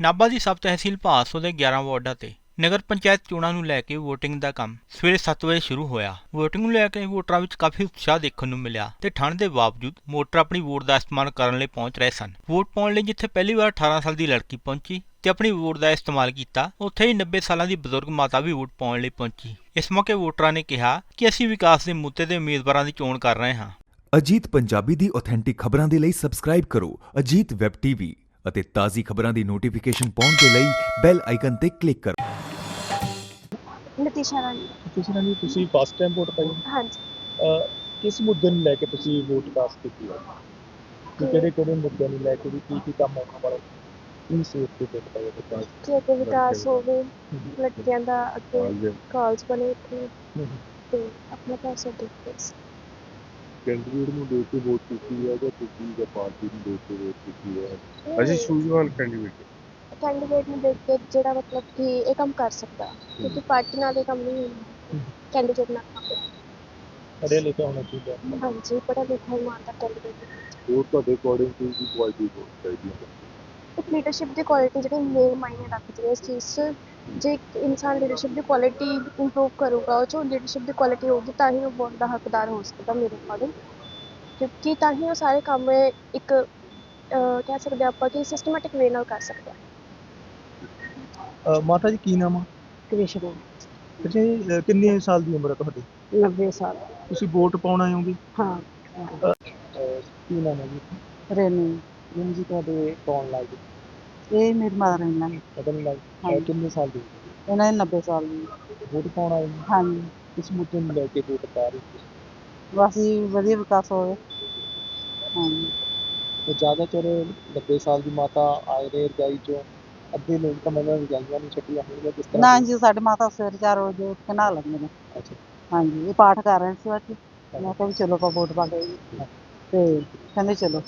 ਨਾਭਾ ਦੀ ਸਬ ਤਹਿਸੀਲ ਭਾਸੋ ਦੇ 11 ਵਾਰਡਾਂ ਤੇ ਨਗਰ ਪੰਚਾਇਤ ਚੋਣਾਂ ਨੂੰ ਲੈ ਕੇ VOTING ਦਾ ਕੰਮ ਸਵੇਰੇ 7 ਵਜੇ ਸ਼ੁਰੂ ਹੋਇਆ। VOTING ਨੂੰ ਲੈ ਕੇ ਵੋਟਰਾਂ ਵਿੱਚ ਕਾਫੀ ਉਤਸ਼ਾਹ ਦੇਖਣ ਨੂੰ ਮਿਲਿਆ ਤੇ ਠੰਡ ਦੇ ਬਾਵਜੂਦ ਵੋਟਰ ਆਪਣੀ ਵੋਟ ਦਾ ਇਸਤੇਮਾਲ ਕਰਨ ਲਈ ਪਹੁੰਚ ਰਹੇ ਸਨ। ਵੋਟ ਪਾਉਣ ਲਈ ਜਿੱਥੇ ਪਹਿਲੀ ਵਾਰ 18 ਸਾਲ ਦੀ ਲੜਕੀ ਪਹੁੰਚੀ ਤੇ ਆਪਣੀ ਵੋਟ ਦਾ ਇਸਤੇਮਾਲ ਕੀਤਾ, ਉੱਥੇ ਹੀ 90 ਸਾਲਾਂ ਦੀ ਬਜ਼ੁਰਗ ਮਾਤਾ ਵੀ ਵੋਟ ਪਾਉਣ ਲਈ ਪਹੁੰਚੀ। ਇਸ ਮੌਕੇ ਵੋਟਰਾਂ ਨੇ ਕਿਹਾ ਕਿ ਅਸੀਂ ਵਿਕਾਸ ਦੇ ਮੁੱਦੇ ਤੇ ਉਮੀਦਵਾਰਾਂ ਦੀ ਚੋਣ ਕਰ ਰਹੇ ਹਾਂ। ਅਜੀਤ ਪੰਜਾਬੀ ਦੀ ਆਥੈਂਟਿਕ ਖਬਰਾਂ ਦੇ ਲਈ ਸਬਸਕ੍ਰਾਈਬ ਕਰੋ। ਅਜੀਤ ਵੈਬ ਟੀਵੀ ਅਤੇ ਤਾਜ਼ੀ ਖਬਰਾਂ ਦੀ ਨੋਟੀਫਿਕੇਸ਼ਨ ਪਾਉਣ ਦੇ ਲਈ ਬੈਲ ਆਈਕਨ ਤੇ ਕਲਿੱਕ ਕਰੋ। ਨਤੀਸ਼ਾ ਰਾਣੀ। ਤੁਸੀਂ ਨਾਲ ਤੁਸੀਂ ਫਸਟ ਟਾਈਮ ਵੋਟ ਪਾਈ? ਹਾਂਜੀ। ਅਹ ਕਿਸ ਮੁੱਦੇ ਨੂੰ ਲੈ ਕੇ ਤੁਸੀਂ ਵੋਟ ਕਾਸਟ ਕੀਤੀ ਹੈ? ਕਿ ਕਿਹੜੇ ਕਿਹੜੇ ਮੁੱਦਿਆਂ ਨੂੰ ਲੈ ਕੇ ਵੀ ਕੀ ਕੀ ਕੰਮ ਆਉਣ ਵਾਲਾ? ਕੀ ਸੋਚ ਕੇ ਵੋਟ ਪਾਈ ਹੈ ਵਿਕਾਸ ਕਿ ਅੱਗੇ ਵਿਕਾਸ ਹੋਵੇ ਲੜਕੀਆਂ ਦਾ ਅੱਗੇ ਕਾਲਜ ਬਣੇ ਇੱਥੇ ਤੇ ਆਪਣਾ ਪੈਸਾ ਦੇਖਦੇ ਸੀ ਕੈਂਡੀਡੇਟ ਨੂੰ ਦੇਖ ਕੇ ਵੋਟ ਕੀਤੀ ਹੈ ਜਾਂ ਤੁਸੀਂ ਜਾਂ ਪਾਰਟੀ ਨੂੰ ਦੇਖ ਕੇ ਵੋਟ ਕੀਤੀ ਹੈ ਅਸੀਂ ਸੂਝਵਾਨ ਕੈਂਡੀਡੇਟ ਕੈਂਡੀਡੇਟ ਨੂੰ ਦੇਖ ਕੇ ਜਿਹੜਾ ਮਤਲਬ ਕਿ ਇਹ ਕੰਮ ਕਰ ਸਕਦਾ। ਕਿਉਂਕਿ ਪਾਰਟੀ ਨਾਲ ਇਹ ਕੰਮ ਨਹੀਂ ਹੁੰਦਾ। ਕੈਂਡੀਡੇਟ ਨਾਲ। ਪੜ੍ਹਿਆ ਲਿਖਿਆ ਹੋਣਾ ਚਾਹੀਦਾ। ਹਾਂਜੀ ਪੜਾ ਲਿਖਾ ਇਮਾਨਦਾਰ ਕੈਂਡੀਡੇਟ ਹੋਰ ਤੁਹਾਡੇ ਅਕੋਰਡਿੰਗ ਕੀ ਕੀ ਕੁਆਲਿਟੀ ਵੋਟ ਚਾਹੀਦੀ ਹੈ ਇੱਕ ਲੀਡਰਸ਼ਿਪ ਦੀ ਕੁਆਲਿਟੀ ਜਿਹੜੀ ਮੇਨ ਮਾਇਨੇ ਰੱਖਦੀ ਹੈ ਇਸ ਚੀਜ਼ 'ਚ। ਜੇ ਇੱਕ ਇਨਸਾਨ ਲੀਡਰਸ਼ਿਪ ਦੀ ਕੁਆਲਿਟੀ ਇੰਪਰੂਵ ਕਰੂਗਾ ਉਹ 'ਚੋਂ ਲੀਡਰਸ਼ਿਪ ਦੀ ਕੁਆਲਿਟੀ ਹੋਊਗੀ ਤਾਂ ਹੀ ਉਹ ਵੋਟ ਦਾ ਹੱਕਦਾਰ ਹੋ ਸਕਦਾ ਮੇਰੇ ਅਕੋਰਡਿੰਗ ਕਿਉਂਕਿ ਤਾਂ ਹੀ ਉਹ ਸਾਰੇ ਕੰਮ ਇੱਕ ਕਹਿ ਸਕਦੇ ਆਪਾਂ ਕਿ ਸਿਸਟਮੈਟਿਕ ਵੇ ਨਾਲ ਕਰ ਸਕਦਾ। ਅਹ ਮਾਤਾ ਜੀ ਕੀ ਨਾਮ ਆ? ਕ੍ਰਿਸ਼ਨ। ਅਹ ਕਿੰਨੇ ਸਾਲ ਦੀ ਉਮਰ ਹੈ ਤੁਹਾਡੀ? 90 ਸਾਲ। ਤੁਸੀਂ ਵੋਟ ਪਾਉਣ ਆਏ ਹੋਗੇ? ਹਾਂ। ਅਹ ਕੀ ਨਾਮ ਹੈ ਜੀ? ਰੇਨੂ। ਜੀ ਤੁਹਾਡੇ ਕੌਣ ਲੱਗ ਇਹ ਮੇਰੀ ਮਦਰ ਇਨ ਲਾ ਨਹੀਂ ਲੱਗ ਹਾਂਜੀ। ਕਿੰਨੇ ਸਾਲ ਦੀ ਇਹਨਾਂ ਦੇ 90 ਸਾਲ ਦੀ। ਵੋਟ ਪਾਉਣ ਆਏ ਹੋ? ਹਾਂਜੀ। ਕਿਸ ਮੁੱਦੇ ਨੂੰ ਲੈ ਕੇ ਵੋਟ ਪਾ ਰਹੇ ਹੋ? ਬਸ ਜੀ ਵਧੀਆ ਵਿਕਾਸ ਹੋਵੇ ਹਾਂਜੀ। ਤੇ ਜ਼ਿਆਦਾਤਰ 90 ਸਾਲ ਦੀ ਮਾਤਾ ਆਏ ਨੇ ਰਜਾਈ ਚੋਂ ਅੱਧੇ ਲੋਕ ਤਾਂ ਮਤਲਬ ਰਜਾਈਆਂ ਨਹੀਂ ਛੱਡੀਆਂ ਹੋਣਗੀਆਂ ਕਿਸ ਤਰ੍ਹਾਂ? ਨਾ ਜੀ ਸਾਡੇ ਮਾਤਾ ਸਵੇਰ 4 ਵਜੇ ਉੱਠ ਕੇ ਨਹਾ ਲੈਂਦੇ ਨੇ। ਅੱਛਾ। ਹਾਂਜੀ ਇਹ ਪਾਠ ਕਰ ਰਹੇ ਸੀ ਅੱਜ। ਮੈਂ ਕਿਹਾ ਵੀ ਚਲੋ ਆਪਾਂ ਵੋਟ ਪਾ ਕੇ ਆਈਏ। ਤੇ ਕਹਿੰਦੇ ਚਲੋ।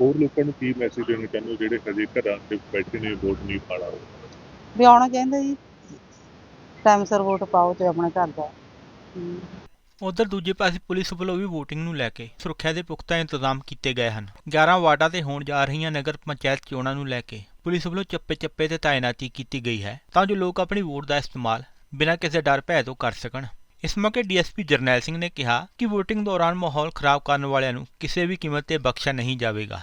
ਹੋਰ ਲੋਕਾਂ ਨੂੰ ਕੀ ਮੈਸੇਜ ਦੇਣਾ ਚਾਹੁੰਦੇ ਹੋ ਜਿਹੜੇ ਹਜੇ ਘਰਾਂ ਤੇ ਬੈਠੇ ਨੇ ਵੋਟ ਨਹੀਂ ਪਾਣਾ ਵੀ ਆਉਣਾ ਚਾਹੀਦਾ ਜੀ। ਟਾਈਮ ਸਿਰ ਵੋਟ ਪਾਓ ਤੇ ਆਪਣੇ ਘਰ ਦਾ। ਉਧਰ ਦੂਜੇ ਪਾਸੇ ਪੁਲਿਸ ਵੱਲੋਂ ਵੀ VOTING ਨੂੰ ਲੈ ਕੇ ਸੁਰੱਖਿਆ ਦੇ ਪੁਖਤਾ ਇੰਤਜ਼ਾਮ ਕੀਤੇ ਗਏ ਹਨ। 11 ਵਾਰਡਾਂ ਤੇ ਹੋਣ ਜਾ ਰਹੀਆਂ ਨਗਰ ਪੰਚਾਇਤ ਚੋਣਾਂ ਨੂੰ ਲੈ ਕੇ ਪੁਲਿਸ ਵੱਲੋਂ ਚੱਪੇ-ਚੱਪੇ ਤੇ ਤਾਇਨਾਤੀ ਕੀਤੀ ਗਈ ਹੈ ਤਾਂ ਜੋ ਲੋਕ ਆਪਣੀ ਵੋਟ ਦਾ ਇਸਤੇਮਾਲ ਬਿਨਾਂ ਕਿਸੇ ਡਰ ਭੈ ਤੋਂ ਕਰ ਸਕਣ। ਇਸ ਮੌਕੇ ਡੀਐਸਪੀ ਜਰਨੈਲ ਸਿੰਘ ਨੇ ਕਿਹਾ ਕਿ VOTING ਦੌਰਾਨ ਮਾਹੌਲ ਖਰਾਬ ਕਰਨ ਵਾਲਿਆਂ ਨੂੰ ਕਿਸੇ ਵੀ ਕੀਮਤ ਤੇ ਬਖਸ਼ਿਆ ਨਹੀਂ ਜਾਵੇਗਾ।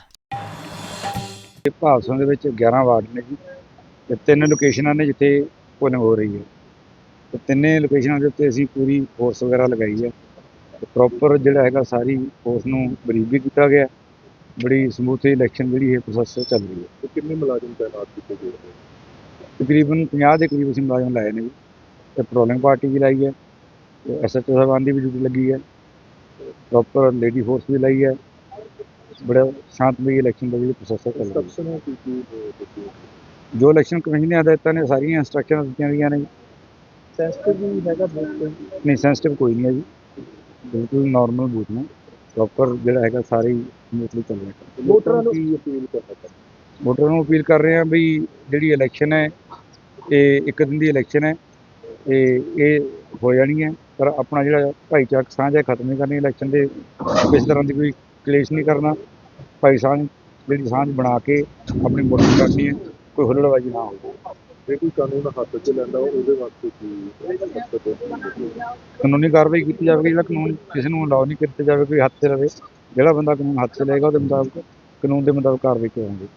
ਇਹ ਭਾਵਸਾਂ ਦੇ ਵਿੱਚ 11 ਵਾਰਡ ਨੇ ਜੀ ਤੇ ਤਿੰਨ ਲੋਕੇਸ਼ਨਾਂ ਨੇ ਜਿੱਥੇ ਪੋਲਿੰਗ ਹੋ ਰਹੀ ਹੈ। ਤੇ ਤਿੰਨੇ ਲੋਕੇਸ਼ਨਾਂ ਦੇ ਉੱਤੇ ਅਸੀਂ ਪੂਰੀ ਫੋਰਸ ਵਗੈਰਾ ਲਗਾਈ ਹੈ। ਤੇ ਪ੍ਰੋਪਰ ਜਿਹੜਾ ਹੈਗਾ ਸਾਰੀ ਫੋਰਸ ਨੂੰ ਬਰੀਫ ਵੀ ਕੀਤਾ ਗਿਆ। ਬੜੀ ਸਮੂਥ ਇਲੈਕਸ਼ਨ ਜਿਹੜੀ ਹੈ ਪ੍ਰੋਸੈਸ ਚੱਲ ਰਹੀ ਹੈ। ਤੇ ਕਿੰਨੇ ਮੁਲਾਜ਼ਮ ਤਾਇਨਾਤ ਕੀਤੇ ਗਏ ਨੇ? ਤਕਰੀਬਨ 50 ਦੇ ਕਰੀਬ ਅਸੀਂ ਮੁਲਾਜ਼ਮ ਲਾਏ ਨੇ ਜੀ। ਤੇ ਪੈਟਰੋਲਿੰਗ ਪਾਰਟੀ ਵੀ ਲਾਈ ਹੈ। ਐਸਐਚਓ ਸਾਹਿਬਾਨ ਦੀ ਵੀ ਡਿਊਟੀ ਲੱਗੀ ਹੈ। ਪ੍ਰੋਪਰ ਲੇਡੀ ਫੋਰਸ ਵੀ ਲਾਈ ਹੈ। ਬੜਾ ਸ਼ਾਂਤਮਈ ਇਲੈਕਸ਼ਨ ਦਾ ਜਿਹੜੀ ਪ੍ਰੋਸੈਸ ਚੱਲ ਰਹੀ ਹੈ। ਜੋ ਇਲੈਕਸ਼ਨ ਕਮਿਸ਼ਨ ਨੇ ਹਦਾਇਤਾਂ ਨੇ ਸਾਰੀਆਂ ਇੰਸਟਰਕਸ਼ਨਾਂ ਦਿੱਤੀਆਂ ਗਈਆਂ ਨੇ। ਸੈਂਸਿਟਿਵ ਵੀ ਹੈਗਾ ਵੋਟ ਨਹੀਂ ਸੈਂਸਿਟਿਵ ਕੋਈ ਨਹੀਂ ਹੈ ਜੀ। ਬਿਲਕੁਲ ਨਾਰਮਲ ਬੂਥ ਨੇ। ਪ੍ਰੋਪਰ ਜਿਹੜਾ ਹੈਗਾ ਸਾਰੇ ਸਮੂਥਲੀ ਚੱਲ ਰਿਹਾ ਵੋਟਰਾਂ ਨੂੰ ਕੀ ਅਪੀਲ ਕਰਨਾ ਵੋਟਰਾਂ ਨੂੰ ਅਪੀਲ ਕਰ ਰਹੇ ਹਾਂ ਵੀ ਜਿਹੜੀ ਇਲੈਕਸ਼ਨ ਹੈ ਇਹ ਇੱਕ ਦਿਨ ਦੀ ਇਲੈਕਸ਼ਨ ਹੈ। ਇਹ ਇਹ ਹੋ ਜਾਣੀ ਹੈ ਪਰ ਆਪਣਾ ਜਿਹੜਾ ਭਾਈਚਾਰਕ ਸਾਂਝ ਹੈ ਖਤਮ ਨਹੀਂ ਕਰਨੀ ਇਲੈਕਸ਼ਨ ਦੇ ਕਿਸੇ ਤਰ੍ਹਾਂ ਦੀ ਕੋਈ ਕਲੇਸ਼ ਨਹੀਂ ਕਰਨਾ। ਭਾਈ ਸਾਂਝ ਜਿਹੜੀ ਸਾਂਝ ਬਣਾ ਕੇ ਆਪਣੀ ਵੋਟਿੰਗ ਕਰਨੀ ਹੈ ਕੋਈ ਹੁੱਲੜਬਾਜ਼ੀ ਨਾ ਹੋਵੇ। ਜੇ ਕੋਈ ਕਾਨੂੰਨ ਹੱਥ 'ਚ ਲੈਂਦਾ ਉਹਦੇ ਵਾਸਤੇ ਕੀ ਕਾਨੂੰਨੀ ਕਾਰਵਾਈ ਕੀਤੀ ਜਾਵੇਗੀ ਜਿਹੜਾ ਕਾਨੂੰਨ ਕਿਸੇ ਨੂੰ ਅਲਾਉ ਨਹੀਂ ਕੀਤਾ ਜਾਵੇ ਕੋਈ ਹੱਥ 'ਚ ਲਵੇ ਜਿਹੜਾ ਬੰਦਾ ਕਾਨੂੰਨ ਹੱਥ 'ਚ ਲਏਗਾ ਉਹਦੇ ਮੁਤਾਬਕ ਕਾਨੂੰਨ ਦੇ ਮੁਤਾਬਕ ਕਾਰਵਾਈ ਕਰਾਂਗੇ।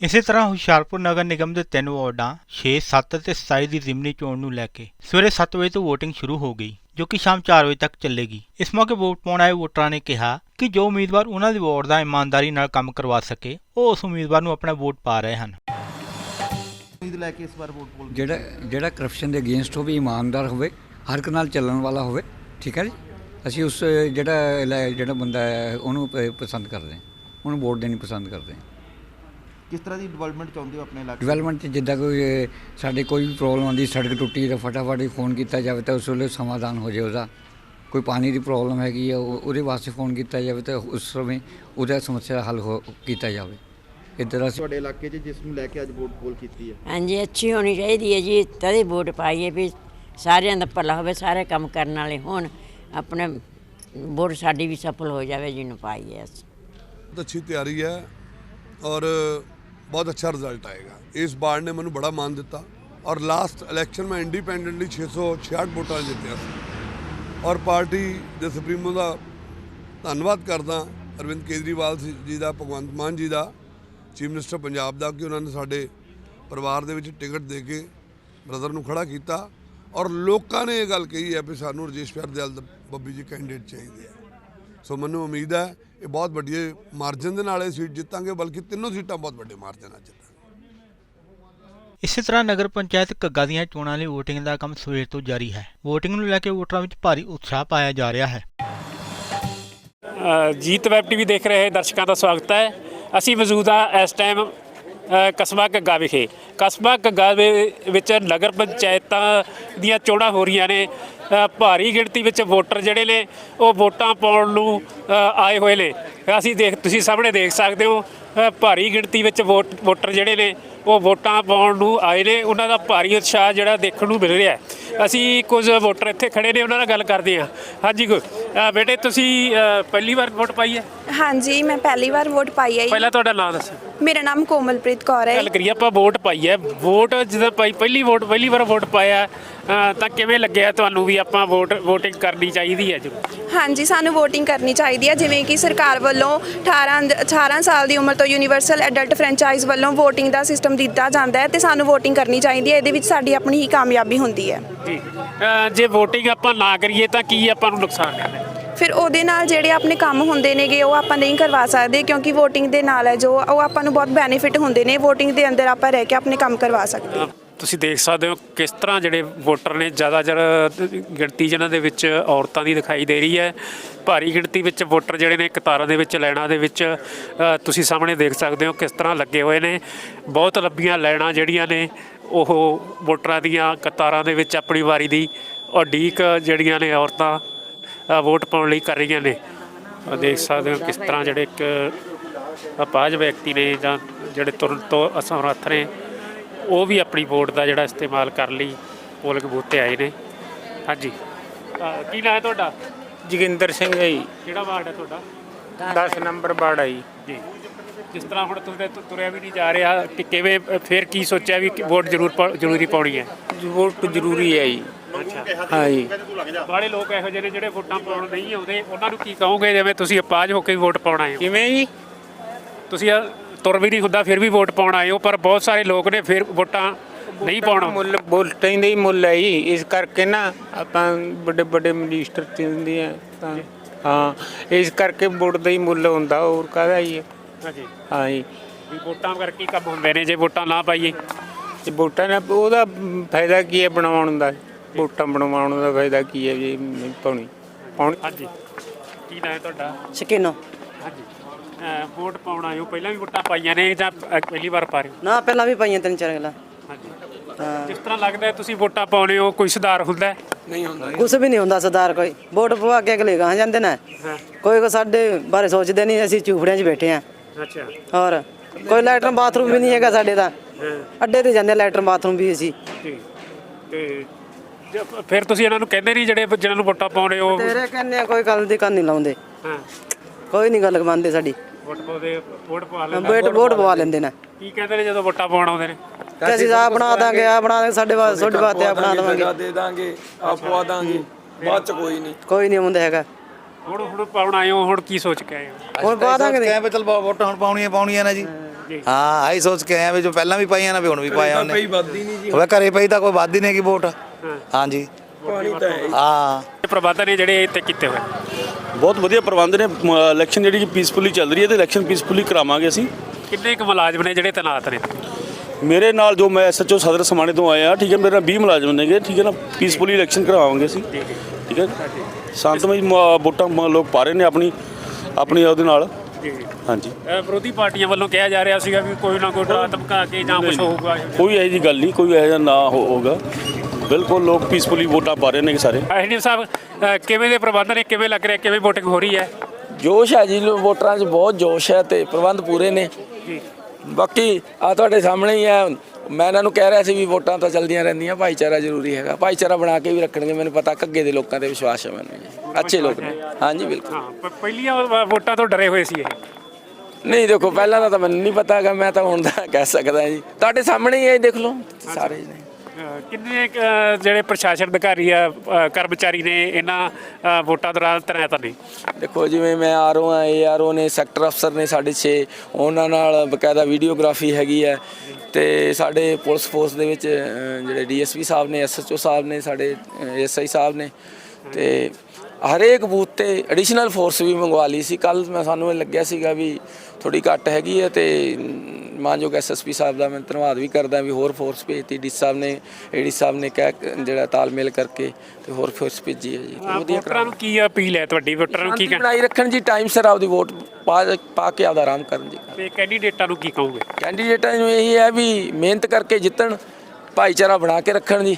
ਇਸੇ ਤਰ੍ਹਾਂ ਹੁਸ਼ਿਆਰਪੁਰ ਨਗਰ ਨਿਗਮ ਦੇ ਤਿੰਨ ਵਾਰਡਾਂ 6, 7 ਤੇ 27 ਦੀ ਜ਼ਿਮਨੀ ਚੋਣ ਨੂੰ ਲੈ ਕੇ ਸਵੇਰੇ 7 ਵਜੇ ਤੋਂ VOTING ਸ਼ੁਰੂ ਹੋ ਗਈ ਜੋ ਕਿ ਸ਼ਾਮ 4 ਵਜੇ ਤੱਕ ਚੱਲੇਗੀ। ਇਸ ਮੌਕੇ ਵੋਟ ਪਾਉਣ ਆਏ ਵੋਟਰਾਂ ਨੇ ਕਿਹਾ ਕਿ ਜੋ ਉਮੀਦਵਾਰ ਉਹਨਾਂ ਦੀ ਵਾਰਡ ਦਾ ਇਮਾਨਦਾਰੀ ਨਾਲ ਕੰਮ ਕਰਵਾ ਸਕੇ ਉਹ ਉਸ ਉਮੀਦਵਾਰ ਨੂੰ ਆਪਣਾ ਵੋਟ ਪਾ ਰਹੇ ਹਨ। ਜਿਹੜਾ ਜਿਹੜਾ ਕਰਪਸ਼ਨ ਦੇ ਅਗੇਂਸਟ ਹੋਵੇ ਇਮਾਨਦਾਰ ਹੋਵੇ ਹਰ ਇੱਕ ਨਾਲ ਚੱਲਣ ਵਾਲਾ ਹੋਵੇ ਠੀਕ ਹੈ ਜੀ? ਅਸੀਂ ਉਸ ਜਿਹੜਾ ਜਿਹੜਾ ਬੰਦਾ ਹੈ ਉਹਨੂੰ ਪਸੰਦ ਕਰਦੇ ਹਾਂ। ਉਹਨੂੰ ਵੋਟ ਦੇਣੀ ਪਸੰਦ ਕਰਦੇ ਹਾਂ। ਕਿਸ ਤਰ੍ਹਾਂ ਦੀ ਡਿਵੈਲਪਮੈਂਟ ਚਾਹੁੰਦੇ ਹੋ ਆਪਣੇ ਇਲਾਕੇ ਡਿਵੈਲਪਮੈਂਟ 'ਚ ਜਿੱਦਾਂ ਕੋਈ ਸਾਡੇ ਕੋਈ ਵੀ ਪ੍ਰੋਬਲਮ ਆਉਂਦੀ ਸੜਕ ਟੁੱਟੀ ਤਾਂ ਫਟਾਫਟ ਹੀ ਫੋਨ ਕੀਤਾ ਜਾਵੇ ਤਾਂ ਉਸ ਵੇਲੇ ਸਮਾਧਾਨ ਹੋ ਜਾਏ ਉਹਦਾ। ਕੋਈ ਪਾਣੀ ਦੀ ਪ੍ਰੋਬਲਮ ਹੈਗੀ ਆ ਉਹ- ਉਹਦੇ ਵਾਸਤੇ ਫੋਨ ਕੀਤਾ ਜਾਵੇ ਤਾਂ ਉਸ ਸਮੇਂ ਉਹਦਾ ਸਮੱਸਿਆ ਦਾ ਹੱਲ ਹੋ ਕੀਤਾ ਜਾਵੇ। ਇੱਧਰ ਅਸੀਂ ਤੁਹਾਡੇ ਇਲਾਕੇ 'ਚ ਜਿਸ ਨੂੰ ਲੈ ਕੇ ਅੱਜ ਵੋਟ ਪੋਲ ਕੀਤੀ ਹੈ। ਹਾਂਜੀ ਅੱਛੀ ਹੋਣੀ ਚਾਹੀਦੀ ਹੈ ਜੀ ਤਦੇ ਵੋਟ ਪਾਈਏ ਵੀ ਸਾਰਿਆਂ ਦਾ ਭਲਾ ਹੋਵੇ ਸਾਰੇ ਕੰਮ ਕਰਨ ਵਾਲੇ ਹੋਣ ਆਪਣੇ ਵੋਟ ਸਾਡੀ ਵੀ ਸਫਲ ਹੋ ਜਾਵੇ ਜਿਹਨੂੰ ਪਾਈਏ ਅਸੀਂ। ਬਹੁਤ ਅੱਛੀ ਤਿਆਰੀ ਹੈ ਔਰ ਬਹੁਤ ਅੱਛਾ ਰਿਜ਼ਲਟ ਆਏਗਾ। ਇਸ ਬਾਰ ਨੇ ਮੈਨੂੰ ਬੜਾ ਮਾਣ ਦਿੱਤਾ ਔਰ ਲਾਸਟ ਇਲੈਕਸ਼ਨ ਮੈਂ ਇੰਡੀਪੈਂਡੈਂਟਲੀ 666 ਵੋਟਾਂ ਜਿੱਤਿਆ ਸੀ। ਔਰ ਪਾਰਟੀ ਦੇ ਸੁਪਰੀਮੋ ਦਾ ਧੰਨਵਾਦ ਕਰਦਾ ਅਰਵਿੰਦ ਕੇਜਰੀਵਾਲ ਜੀ ਦਾ, ਭਗਵੰਤ ਮਾਨ ਜੀ ਦਾ, ਚੀਫ ਮਿਨਿਸਟਰ ਪੰਜਾਬ ਦਾ, ਕਿ ਉਹਨਾਂ ਨੇ ਸਾਡੇ ਪਰਿਵਾਰ ਦੇ ਵਿੱਚ ਟਿਕਟ ਦੇ ਕੇ ਬ੍ਰਦਰ ਨੂੰ ਖੜਾ ਕੀਤਾ। ਔਰ ਲੋਕਾਂ ਨੇ ਇਹ ਗੱਲ ਕਹੀ ਹੈ ਵੀ ਸਾਨੂੰ ਰਜੇਸ਼ ਪਿਆਰ ਦਿਆਲ ਬੱਬੀ ਜੀ ਕੈਂਡੀਡੇਟ ਚਾਹੀਦੇ ਆ। ਸੋ ਮੈਨੂੰ ਉਮੀਦ ਹੈ ਇਹ ਬਹੁਤ ਵੱਡੀ ਮਾਰਜਨ ਦੇ ਨਾਲ ਇਹ ਸੀਟ ਜਿੱਤਾਂਗੇ ਬਲਕਿ ਤਿੰਨੋਂ ਸੀਟਾਂ ਬਹੁਤ ਵੱਡੇ ਮਾਰਜਨ ਨਾਲ ਜਿੱਤਾਂਗੇ। ਇਸੇ ਤਰ੍ਹਾਂ ਨਗਰ ਪੰਚਾਇਤ ਘੱਗਾ ਦੀਆਂ ਚੋਣਾਂ ਲਈ VOTING ਦਾ ਕੰਮ ਸਵੇਰ ਤੋਂ ਜਾਰੀ ਹੈ। VOTING ਨੂੰ ਲੈ ਕੇ ਵੋਟਰਾਂ ਵਿੱਚ ਭਾਰੀ ਉਤਸ਼ਾਹ ਪਾਇਆ ਜਾ ਰਿਹਾ ਹੈ। ਜੀਤ ਵੈਬ ਟੀਵੀ ਦੇਖ ਰਹੇ ਦਰਸ਼ਕਾਂ ਦਾ ਸਵਾਗਤ ਹੈ। ਅਸੀਂ ਮੌਜੂਦ ਹਾਂ ਇਸ ਟਾਈਮ ਕਸਬਾ ਘੱਗਾ ਵਿਖੇ। ਕਸਬਾ ਘੱਗਾ ਦੇ ਵਿੱਚ ਨਗਰ ਪੰਚਾਇਤਾਂ ਦੀਆਂ ਚੋਣਾਂ ਹੋ ਰਹੀਆਂ ਨੇ। ਭਾਰੀ ਗਿਣਤੀ ਵਿੱਚ ਵੋਟਰ ਜਿਹੜੇ ਨੇ, ਉਹ ਵੋਟਾਂ ਪਾਉਣ ਨੂੰ ਆਏ ਹੋਏ ਨੇ। ਅਸੀਂ ਦੇਖ, ਤੁਸੀਂ ਸਾਹਮਣੇ ਦੇਖ ਸਕਦੇ ਹੋ ਭਾਰੀ ਗਿਣਤੀ ਵਿੱਚ ਵੋਟ, ਵੋਟਰ ਜਿਹੜੇ ਨੇ, ਉਹ ਵੋਟਾਂ ਪਾਉਣ ਨੂੰ ਆਏ ਨੇ। ਉਹਨਾਂ ਦਾ ਭਾਰੀ ਉਤਸ਼ਾਹ ਜਿਹੜਾ ਦੇਖਣ ਨੂੰ ਮਿਲ ਰਿਹਾ ਹੈ। ਅਸੀਂ ਕੁਝ ਵੋਟਰ ਇੱਥੇ ਖੜੇ ਨੇ ਉਹਨਾਂ ਨਾਲ ਗੱਲ ਕਰਦੇ ਹਾਂ। ਹਾਂਜੀ ਗੁ- ਅ, ਬੇਟੇ ਤੁਸੀਂ ਅ, ਪਹਿਲੀ ਵਾਰ ਵੋਟ ਪਾਈ ਹੈ? ਹਾਂਜੀ ਮੈਂ ਪਹਿਲੀ ਵਾਰ ਵੋਟ ਪਾਈ ਹੈ ਜੀ। ਪਹਿਲਾਂ ਤੁਹਾਡਾ ਨਾਮ ਦੱਸੋ। ਮੇਰਾ ਨਾਮ ਕੋਮਲਪ੍ਰੀਤ ਕੌਰ ਹੈ ਗੱਲ ਕਰੀਏ ਆਪਾਂ ਵੋਟ ਪਾਈ ਹੈ। ਵੋਟ ਜਦੋਂ ਪਾਈ ਪਹਿਲੀ ਵੋਟ ਪਹਿਲੀ ਵਾਰ ਵੋਟ ਪਾਇਆ। ਤਾਂ ਕਿਵੇਂ ਲੱਗਿਆ ਤੁਹਾਨੂੰ ਵੀ ਆਪਾਂ ਵੋਟ VOTING ਕਰਨੀ ਚਾਹੀਦੀ ਹੈ ਜ਼ਰੂਰ? ਹਾਂਜੀ ਸਾਨੂੰ VOTING ਕਰਨੀ ਚਾਹੀਦੀ ਹੈ ਜਿਵੇਂ ਕਿ ਸਰਕਾਰ ਵੱਲੋਂ 18 ਅੰਦ- 18 ਸਾਲ ਦੀ ਉਮਰ ਤੋਂ ਯੂਨੀਵਰਸਲ ਐਡਲਟ ਫਰੈਂਚਾਈਜ਼ ਵੱਲੋਂ VOTING ਦਾ ਸਿਸਟਮ ਦਿੱਤਾ ਜਾਂਦਾ ਹੈ ਤੇ ਸਾਨੂੰ VOTING ਕਰਨੀ ਚਾਹੀਦੀ ਹੈ ਇਹਦੇ ਵਿੱਚ ਸਾਡੀ ਆਪਣੀ ਹੀ ਕਾਮਯਾਬੀ ਹੁੰਦੀ ਹੈ। ਜੀ। ਅ, ਜੇ VOTING ਆਪਾਂ ਨਾ ਕਰੀਏ ਤਾਂ ਕੀ ਆਪਾਂ ਨੂੰ ਨੁਕਸਾਨ ਹੈ? ਫਿਰ ਉਹਦੇ ਨਾਲ ਜਿਹੜੇ ਆਪਣੇ ਕੰਮ ਹੁੰਦੇ ਨੇਗੇ ਉਹ ਆਪਾਂ ਨਹੀਂ ਕਰਵਾ ਸਕਦੇ ਕਿਉਂਕਿ VOTING ਦੇ ਨਾਲ ਹੈ ਜੋ ਉਹ ਆਪਾਂ ਨੂੰ ਬਹੁਤ ਬੈਨੀਫਿਟ ਹੁੰਦੇ ਨੇ VOTING ਦੇ ਅੰਦਰ ਆਪਾਂ ਰਹਿ ਕੇ ਆਪਣੇ ਕੰਮ ਕਰਵਾ ਸਕਦੇ ਹਾਂ। ਤੁਸੀਂ ਦੇਖ ਸਕਦੇ ਹੋ ਕਿਸ ਤਰ੍ਹਾਂ ਜਿਹੜੇ ਵੋਟਰ ਨੇ ਜ਼ਿਆਦਾਤਰ ਗਿਣਤੀ ਜਿਹਨਾਂ ਦੇ ਵਿੱਚ ਔਰਤਾਂ ਦੀ ਦਿਖਾਈ ਦੇ ਰਹੀ ਹੈ। ਭਾਰੀ ਗਿਣਤੀ ਵਿੱਚ ਵੋਟਰ ਜਿਹੜੇ ਨੇ ਕਤਾਰਾਂ ਦੇ ਵਿੱਚ ਲਾਈਨਾਂ ਦੇ ਵਿੱਚ ਤੁਸੀਂ ਸਾਹਮਣੇ ਦੇਖ ਸਕਦੇ ਹੋ ਕਿਸ ਤਰ੍ਹਾਂ ਲੱਗੇ ਹੋਏ ਨੇ। ਬਹੁਤ ਲੰਬੀਆਂ ਲਾਈਨਾਂ ਜਿਹੜੀਆਂ ਨੇ, ਉਹ ਵੋਟਰਾਂ ਦੀਆਂ ਕਤਾਰਾਂ ਦੇ ਵਿੱਚ ਆਪਣੀ ਵਾਰੀ ਦੀ ਉਡੀਕ ਜਿਹੜੀਆਂ ਨੇ ਔਰਤਾਂ ਵੋਟ ਪਾਉਣ ਲਈ ਕਰ ਰਹੀਆਂ ਨੇ। ਦੇਖ ਸਕਦੇ ਹੋ ਕਿਸ ਤਰ੍ਹਾਂ ਜਿਹੜੇ ਇੱਕ ਅਪਾਹਜ ਵਿਅਕਤੀ ਨੇ ਜਾਂ ਜਿਹੜੇ ਤੁਰਨ ਤੋਂ ਅਸਮਰੱਥ ਨੇ। ਉਹ ਵੀ ਆਪਣੀ ਵੋਟ ਦਾ ਜਿਹੜਾ ਇਸਤੇਮਾਲ ਕਰ ਲਈ ਪੋਲਿੰਗ ਬੂਥ ਤੇ ਆਏ ਨੇ। ਹਾਂਜੀ। ਅਹ ਕੀ ਨਾਂ ਹੈ ਤੁਹਾਡਾ? ਜੋਗਿੰਦਰ ਸਿੰਘ ਹੈ ਜੀ। ਕਿਹੜਾ ਵਾਰਡ ਹੈ ਤੁਹਾਡਾ? 10 ਨੰਬਰ ਬਾੜ ਹੈ ਜੀ। ਜੀ। ਜਿਸ ਤਰ੍ਹਾਂ ਹੁਣ ਤੁਰੇ ਤੁਰਿਆ ਵੀ ਨਹੀਂ ਜਾ ਰਿਹਾ ਕਿ ਕਿਵੇਂ ਅਹ ਫਿਰ ਕੀ ਸੋਚਿਆ ਵੀ ਕਿ ਵੋਟ ਜ਼ਰੂਰ ਪਾ- ਜ਼ਰੂਰੀ ਪਾਉਣੀ ਹੈ? ਵੋਟ ਜ਼ਰੂਰੀ ਹੈ ਜੀ। ਅੱਛਾ। ਹਾਂ ਜੀ। ਬਾੜੇ ਲੋਕ ਇਹੋ ਜਿਹੇ ਨੇ ਜਿਹੜੇ ਵੋਟਾਂ ਪਾਉਣ ਨਹੀਂ ਆਉਂਦੇ ਉਹਨਾਂ ਨੂੰ ਕੀ ਕਹੋਗੇ ਜਿਵੇਂ ਤੁਸੀਂ ਅਪਾਜ ਹੋ ਕੇ ਵੋਟ ਪਾਉਣ ਆਏ ਹੋ? ਕਿਵੇਂ ਜੀ? ਤੁਸੀਂ ਅਹ, ਤੁਰ ਵੀ ਨਹੀਂ ਹੁੰਦਾ ਫਿਰ ਵੀ ਵੋਟ ਪਾਉਣ ਆਏ ਹੋ ਪਰ ਬਹੁਤ ਸਾਰੇ ਲੋਕ ਨੇ ਫਿਰ ਵੋਟਾਂ ਨਹੀਂ ਪਾਉਣਾ ਮੁੱਲ ਵੋਟਾਂ ਦਾ ਹੀ ਮੁੱਲ ਹੈ ਜੀ। ਇਸ ਕਰਕੇ ਨਾ ਆਪਾਂ ਵੱਡੇ ਵੱਡੇ ਮਿਨਿਸਟਰ ਚੁਣਦੇ ਆ ਤਾਂ ਹਾਂ ਇਸ ਕਰਕੇ ਵੋਟ ਦਾ ਹੀ ਮੁੱਲ ਹੁੰਦਾ ਹੋਰ ਕਾਹਦਾ ਜੀ। ਹਾਂਜੀ। ਹਾਂ ਜੀ। ਵੀ ਵੋਟਾਂ ਕਰਕੇ ਹੀ ਕੰਮ ਹੁੰਦੇ ਨੇ ਜੇ ਵੋਟਾਂ ਨਾ ਪਾਈਏ। ਤੇ ਵੋਟਾਂ ਦਾ ਉਹਦਾ ਫਾਇਦਾ ਕੀ ਹੈ ਬਣਾਉਣ ਦਾ? ਵੋਟਾਂ ਬਣਵਾਉਣ ਦਾ ਫਾਇਦਾ ਕੀ ਹੈ ਜੀ? ਨਹੀਂ ਪਾਉਣੀ। ਪਾਉਣੀ। ਹਾਂਜੀ। ਕੀ ਨਾਂ ਹੈ ਤੁਹਾਡਾ? ਸ਼ਕੀਨੋ। ਹਾਂਜੀ। ਅਹ ਵੋਟ ਪਾਉਣ ਹੋ? ਪਹਿਲਾਂ ਵੀ ਵੋਟਾਂ ਪਾਈਆਂ ਨੇ ਜਾਂ ਅਹ ਪਹਿਲੀ ਵਾਰ ਪਾ ਰਹੇ ਹੋ? ਨਾ ਪਹਿਲਾਂ ਵੀ ਪਾਈਆਂ ਤਿੰਨ ਚਾਰ ਗੱਲਾਂ। ਹਾਂਜੀ। ਜਿਸ ਤਰ੍ਹਾਂ ਲੱਗਦਾ ਹੈ ਤੁਸੀਂ ਵੋਟਾਂ ਪਾਉਣੇ ਹੋ ਕੋਈ ਸੁਧਾਰ ਹੁੰਦਾ ਹੈ? ਨਹੀਂ ਹੁੰਦਾ ਕੁਝ ਵੀ ਨਹੀਂ ਹੁੰਦਾ ਸਰਦਾਰ ਕੋਈ। ਵੋਟ ਪਵਾ ਕੇ ਅਗਲੇ ਗਾਂ ਜਾਂਦੇ ਨੇ? ਹਾਂ। ਕੋਈ ਕੋ ਸਾਡੇ ਬਾਰੇ ਸੋਚਦੇ ਨਹੀਂ ਅਸੀਂ ਚੂਫੜਿਆਂ 'ਚ ਬੈਠੇ ਆ ਅੱਛਾ। ਔਰ ਕੋਈ ਲੈਟਰਨ ਬਾਥਰੂਮ ਵੀ ਨਹੀਂ ਹੈਗਾ ਸਾਡੇ ਦਾ। ਹਾਂ। ਅੱਡੇ ਤੇ ਜਾਂਦੇ ਲੈਟਰਨ ਬਾਥਰੂਮ ਵੀ ਅਸੀਂ। ਜੀ। ਤੇ ਜੇ ਫਿਰ ਤੁਸੀਂ ਇਹਨਾਂ ਨੂੰ ਕਹਿੰਦੇ ਨਹੀਂ ਜਿਹੜੇ ਜਿਹਨਾਂ ਨੂੰ ਵੋਟਾਂ ਪਾਉਣੇ ਹੋ? ਤੇਰੇ ਕਹਿੰਦੇ ਆ ਕੋਈ ਗੱਲ ਦੀ ਕੰਨ ਨਹੀਂ ਲਾਉਂਦੇ। ਹਾਂ। ਕੋਈ ਨਹੀਂ ਗੱਲ ਮੰਨਦੇ ਸਾਡੀ। ਵੋਟ ਪਾਉਂਦੇ ਵੋਟ ਪਵਾ ਲੈਂਦੇ। ਵੋਟ ਵੋਟ ਪਵਾ ਲੈਂਦੇ ਨੇ। ਕੀ ਕਹਿੰਦੇ ਨੇ ਜਦੋਂ ਵੋਟਾਂ ਪਾਉਣ ਆਉਂਦੇ ਨੇ? ਕਿ ਅਸੀਂ ਆ ਬਣਾ ਦਾਂਗੇ ਆ ਬਣਾ ਦਾਂਗੇ ਸਾਡੇ ਵਾਸਤੇ ਤੁਹਾਡੇ ਵਾਸਤੇ ਆ ਬਣਾ ਦੇਵਾਂਗੇ। ਦੇ ਦਾਂਗੇ ਆ ਪਵਾ ਦਾਂਗੇ ਬਾਅਦ ਚ ਕੋਈ ਨਹੀਂ ਕੋਈ ਨਹੀਂ ਹੁੰਦਾ ਹੈਗਾ। ਹੁਣ ਹੁਣ ਪਾਉਣ ਆਏ ਹੋ ਹੁਣ ਕੀ ਸੋਚ ਕੇ ਆਏ ਹੋ? ਹੁਣ ਪਾ ਦਾਂਗੇ ਕਹਿ ਚਲ ਵੋਟਾਂ ਹੁਣ ਪਾਉਣੀਆਂ ਪਾਉਣੀਆਂ ਨੇ ਜੀ। ਹਾਂ ਆਈ ਸੋਚ ਕੇ ਆਏ ਆ ਵੀ ਜੋ ਪਹਿਲਾਂ ਵੀ ਪਾਈਆਂ ਨਾ ਵੀ ਹੁਣ ਵੀ ਪਾਇਆ ਉਹਨੇ। ਪਈ ਵੱਧਦੀ ਨਹੀਂ ਜੀ। ਹੋਵੇ ਘਰੇ ਪਈ ਤਾਂ ਕੋਈ ਵਾਦੀ ਨਹੀਂ ਹੈਗੀ ਵੋਟ। ਹਾਂਜੀ। ਪਾਣੀ ਤਾਂ ਹੈ ਹਾਂ। ਇਹ ਪ੍ਰਬੰਧ ਨੇ ਜਿਹੜੇ ਇੱਥੇ ਕੀਤੇ ਹੋਏ ਬਹੁਤ ਵਧੀਆ ਪ੍ਰਬੰਧ ਨੇ। ਇਲੈਕਸ਼ਨ ਜਿਹੜੀ ਕਿ ਪੀਸਫੁਲੀ ਚੱਲ ਰਹੀ ਹੈ ਤੇ ਇਲੈਕਸ਼ਨ ਪੀਸਫੁਲੀ ਕਰਾਵਾਂਗੇ ਅਸੀਂ। ਕਿੰਨੇ ਕੁ ਮੁਲਾਜ਼ਮ ਨੇ ਜਿਹੜੇ ਤੈਨਾਤ ਨੇ? ਮੇਰੇ ਨਾਲ ਜੋ ਮੈਂ ਐਸਐਚਓ ਸਦਰ ਸਮਾਣੇ ਤੋਂ ਆਇਆ ਠੀਕ ਹੈ ਮੇਰੇ ਨਾਲ 20 ਮੁਲਾਜ਼ਮ ਨੇਗੇ ਠੀਕ ਹੈ ਨਾ ਪੀਸਫੁਲੀ ਇਲੈਕਸ਼ਨ ਕਰਵਾਵਾਂਗੇ ਅਸੀਂ। ਠੀਕ ਹੈ ਸ਼ਾਂਤਮਈ ਵੋਟਾਂ ਲੋਕ ਪਾ ਰਹੇ ਨੇ ਆਪਣੀ ਆਪਣੀ ਉਹਦੇ ਨਾਲ। ਜੀ ਹਾਂਜੀ। ਵਿਰੋਧੀ ਪਾਰਟੀਆਂ ਵੱਲੋਂ ਕਿਹਾ ਜਾ ਰਿਹਾ ਸੀਗਾ ਵੀ ਕੋਈ ਨਾ ਕੋਈ ਧਮਕਾ ਕੇ ਜਾਂ ਕੁਝ ਹੋਊਗਾ ਕੋਈ ਇਹੋ ਜਿਹੀ ਗੱਲ ਨਹੀਂ ਕੋਈ ਇਹੋ ਜਿਹਾ ਨਾ ਹੋ- ਹੋਗਾ ਬਿਲਕੁਲ ਲੋਕ ਪੀਸਫੁਲੀ ਵੋਟਾਂ ਪਾ ਰਹੇ ਨੇ ਸਾਰੇ। ਐਸਡੀਐਮ ਸਾਹਿਬ ਕਿਵੇਂ ਦੇ ਪ੍ਰਬੰਧ ਨੇ? ਕਿਵੇਂ ਲੱਗ ਰਿਹਾ? ਕਿਵੇਂ VOTING ਹੋ ਰਹੀ ਹੈ? ਜੋਸ਼ ਹੈ ਜੀ ਲੋ- ਵੋਟਰਾਂ 'ਚ ਬਹੁਤ ਜੋਸ਼ ਹੈ ਤੇ ਪ੍ਰਬੰਧ ਪੂਰੇ ਨੇ। ਜੀ। ਬਾਕੀ ਆ ਤੁਹਾਡੇ ਸਾਹਮਣੇ ਹੀ ਹੈ। ਮੈਂ ਇਹਨਾਂ ਨੂੰ ਕਹਿ ਰਿਹਾ ਸੀ ਵੀ ਵੋਟਾਂ ਤਾਂ ਚੱਲਦੀਆਂ ਰਹਿੰਦੀਆਂ ਭਾਈਚਾਰਾ ਜ਼ਰੂਰੀ ਹੈਗਾ। ਭਾਈਚਾਰਾ ਬਣਾ ਕੇ ਵੀ ਰੱਖਣਗੇ ਮੈਨੂੰ ਪਤਾ ਘੱਗੇ ਦੇ ਲੋਕਾਂ ਤੇ ਵਿਸ਼ਵਾਸ ਹੈ ਮੈਨੂੰ ਜੀ। ਅੱਛੇ ਲੋਕ ਨੇ। ਹਾਂਜੀ ਬਿਲਕੁਲ। ਹਾਂ ਪ- ਪਹਿਲੀਆਂ ਵ- ਵੋਟਾਂ ਤੋਂ ਡਰੇ ਹੋਏ ਸੀ ਇਹ। ਨਹੀਂ ਦੇਖੋ ਪਹਿਲਾਂ ਦਾ ਤਾਂ ਮੈਨੂੰ ਨਹੀਂ ਪਤਾ ਹੈਗਾ ਮੈਂ ਤਾਂ ਹੁਣ ਦਾ ਕਹਿ ਸਕਦਾ ਜੀ। ਤੁਹਾਡੇ ਸਾਹਮਣੇ ਹੀ ਹੈ ਦੇਖ ਲਓ। ਸਾਰੇ ਨੇ। ਅ, ਕਿੰਨੇ ਅ, ਜਿਹੜੇ ਪ੍ਰਸ਼ਾਸਨ ਅਧਿਕਾਰੀ ਆ ਅ, ਕਰਮਚਾਰੀ ਨੇ ਇਹਨਾਂ ਅ, ਵੋਟਾਂ ਦੌਰਾਨ ਤੈਨਾਤ ਨੇ ਦੇਖੋ ਜਿਵੇਂ ਮੈਂ ਆਰਓ ਆ ਏਆਰਓ ਨੇ ਸੈਕਟਰ ਅਫਸਰ ਨੇ ਸਾਡੇ 6 ਉਹਨਾਂ ਨਾਲ ਬਕਾਇਦਾ ਵੀਡੀਓਗ੍ਰਾਫੀ ਹੈਗੀ ਹੈ ਤੇ ਸਾਡੇ ਪੁਲਿਸ ਫੋਰਸ ਦੇ ਵਿੱਚ ਅ, ਜਿਹੜੇ ਡੀਐਸਪੀ ਸਾਹਿਬ ਨੇ ਐਸਐਚਓ ਸਾਹਿਬ ਨੇ ਸਾਡੇ ਐਸਆਈ ਸਾਹਿਬ ਨੇ। ਤੇ ਹਰੇਕ ਬੂਥ ਤੇ ਐਡੀਸ਼ਨਲ ਫੋਰਸ ਵੀ ਮੰਗਵਾ ਲਈ ਸੀ। ਕੱਲ ਮੈਂ ਸਾਨੂੰ ਇਹ ਲੱਗਿਆ ਸੀਗਾ ਵੀ ਥੋੜੀ ਘੱਟ ਹੈਗੀ ਹੈ ਤੇ ਅਮ, ਮਾਨਯੋਗ ਐਸਐਸਪੀ ਸਾਹਿਬ ਦਾ ਮੈਂ ਧੰਨਵਾਦ ਵੀ ਕਰਦਾ ਵੀ ਹੋਰ ਫੋਰਸ ਭੇਜਤੀ। ਡੀ ਸਾਹਿਬ ਨੇ ਏਡੀ ਸਾਹਿਬ ਨੇ ਕਹਿ ਜਿਹੜਾ ਤਾਲਮੇਲ ਕਰਕੇ ਤੇ ਹੋਰ ਫੋਰਸ ਭੇਜੀ ਹੈ ਜੀ। ਵਧੀਆ ਵੋਟਰਾਂ ਨੂੰ ਕੀ ਅਪੀਲ ਹੈ ਤੁਹਾਡੀ? ਵੋਟਰਾਂ ਨੂੰ ਕੀ ਕਹਿਣਾ? ਬਣਾਈ ਰੱਖਣ ਜੀ ਟਾਈਮ ਸਿਰ ਆਪਦੀ ਵੋਟ ਪਾ ਪਾ ਕੇ ਆਪਦਾ ਆਰਾਮ ਕਰਨ ਜੀ। ਤੇ ਕੈਂਡੀਡੇਟਾਂ ਨੂੰ ਕੀ ਕਹੋਗੇ? ਕੈਂਡੀਡੇਟਾਂ ਨੂੰ ਇਹ ਹੈ ਵੀ ਮਿਹਨਤ ਕਰਕੇ ਜਿੱਤਣ ਭਾਈਚਾਰਾ ਬਣਾ ਕੇ ਰੱਖਣ ਜੀ।